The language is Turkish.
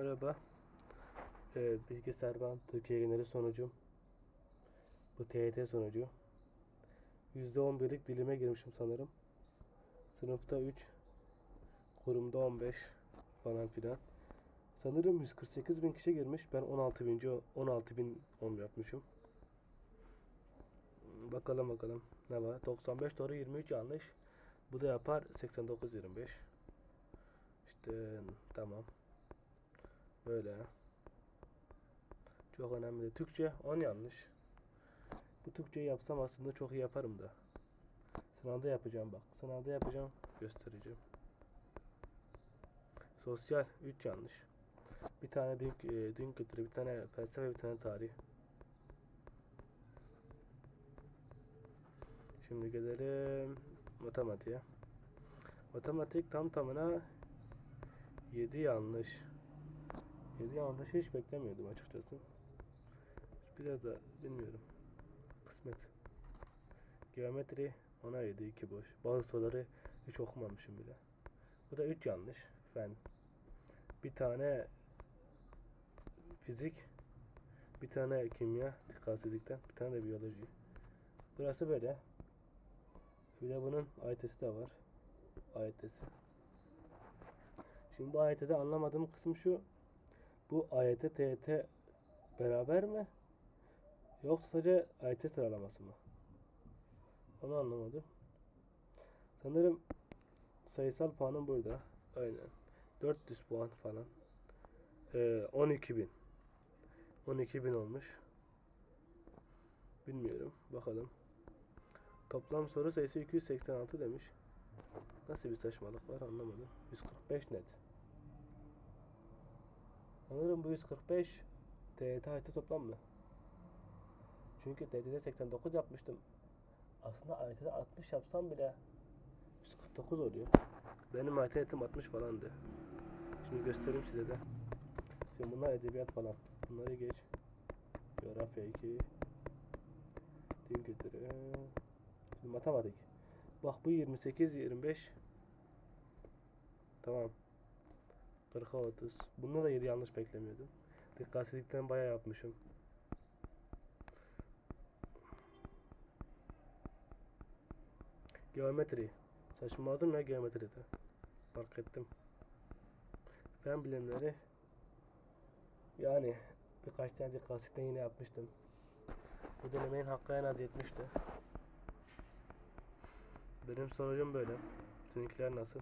Merhaba. Ee, bilgisayardan Türkiye geneli sonucum. Bu TYT sonucu. %11'lik dilime girmişim sanırım. Sınıfta 3. Kurumda 15 falan filan. Sanırım 148 bin kişi girmiş. Ben 16 binci 16 bin 10 yapmışım. Bakalım bakalım ne var. 95 doğru 23 yanlış. Bu da yapar 89 25. İşte tamam. Böyle. Çok önemli. Türkçe 10 yanlış. Bu Türkçeyi yapsam aslında çok iyi yaparım da. Sınavda yapacağım bak. Sınavda yapacağım. Göstereceğim. Sosyal 3 yanlış. Bir tane din, e, din kültürü, bir tane felsefe, bir tane tarih. Şimdi gelelim matematiğe. Matematik tam tamına 7 yanlış. 7 yanlış hiç beklemiyordum açıkçası. Biraz da bilmiyorum. Kısmet. Geometri ona 7 2 boş. Bazı soruları hiç okumamışım bile. Bu da 3 yanlış. Fen. Bir tane fizik. Bir tane kimya dikkatsizlikten. Bir tane de biyoloji. Burası böyle. Bir de bunun AYT'si de var. AYT'si. Şimdi bu AYT'de anlamadığım kısım şu. Bu AYT, TYT beraber mi? Yoksa sadece AYT sıralaması mı? Onu anlamadım. Sanırım sayısal puanım burada. Aynen. 400 puan falan. Ee, 12.000. 12.000 olmuş. Bilmiyorum. Bakalım. Toplam soru sayısı 286 demiş. Nasıl bir saçmalık var anlamadım. 145 net. Sanırım bu 145 TYT AYT toplam mı? Çünkü TYT'de 89 yapmıştım. Aslında AYT'de 60 yapsam bile 149 oluyor. Benim AYT'm 60 falandı. Şimdi göstereyim size de. Şimdi bunlar edebiyat falan. Bunları geç. Coğrafya 2. Din kültürü. Şimdi matematik. Bak bu 28 25. Tamam. 40'a 30. Bunda da 7 yanlış beklemiyordum. Dikkatsizlikten bayağı yapmışım. Geometri. Saçmaladım ya geometride. Fark ettim. Fen bilimleri. Yani birkaç tane dikkatsizlikten yine yapmıştım. Bu denemeyin hakkı en az 70'ti. Benim sonucum böyle. Seninkiler nasıl?